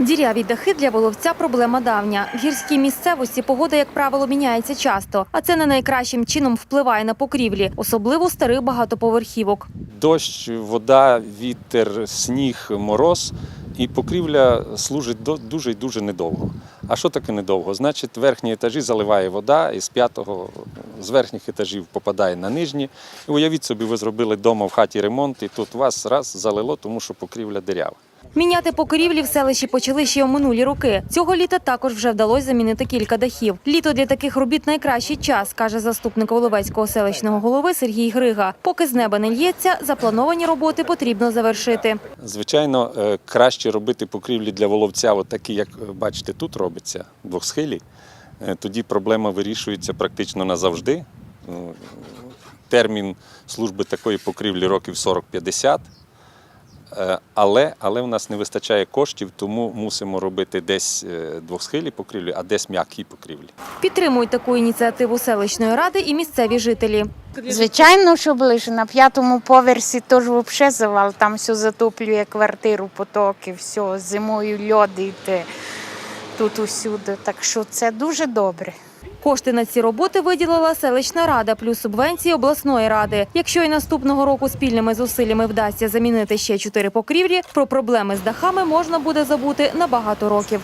Діряві дахи для воловця проблема давня. В гірській місцевості погода, як правило, міняється часто, а це не найкращим чином впливає на покрівлі, особливо старих багатоповерхівок. Дощ, вода, вітер, сніг, мороз. І покрівля служить дуже і дуже недовго. А що таке недовго? Значить, верхні етажі заливає вода, і з п'ятого з верхніх етажів попадає на нижні. І уявіть собі, ви зробили вдома в хаті ремонт, і тут вас раз залило, тому що покрівля дирява. Міняти покрівлі в селищі почали ще у минулі роки. Цього літа також вже вдалося замінити кілька дахів. Літо для таких робіт найкращий час, каже заступник Воловецького селищного голови Сергій Грига. Поки з неба не лється, заплановані роботи потрібно завершити. Звичайно, е, краще робити покрівлі для воловця, такі, як е, бачите, тут робиться, двохсхилі. Е, Тоді проблема вирішується практично назавжди. Термін служби такої покрівлі років 40-50. Е, Але, але в нас не вистачає коштів, тому мусимо робити десь е, двохсхилі покрівлі, а десь м'які покрівлі. Підтримують таку ініціативу селищної ради і місцеві жителі. Звичайно, що ближче. На п'ятому поверсі теж взагалі завал, там все затоплює квартиру, потоки, все, зимою льод йде тут усюди. Так що це дуже добре. Кошти на ці роботи виділила селищна рада плюс субвенції обласної ради. Якщо і наступного року спільними зусиллями вдасться замінити ще чотири покрівлі, про проблеми з дахами можна буде забути на багато років.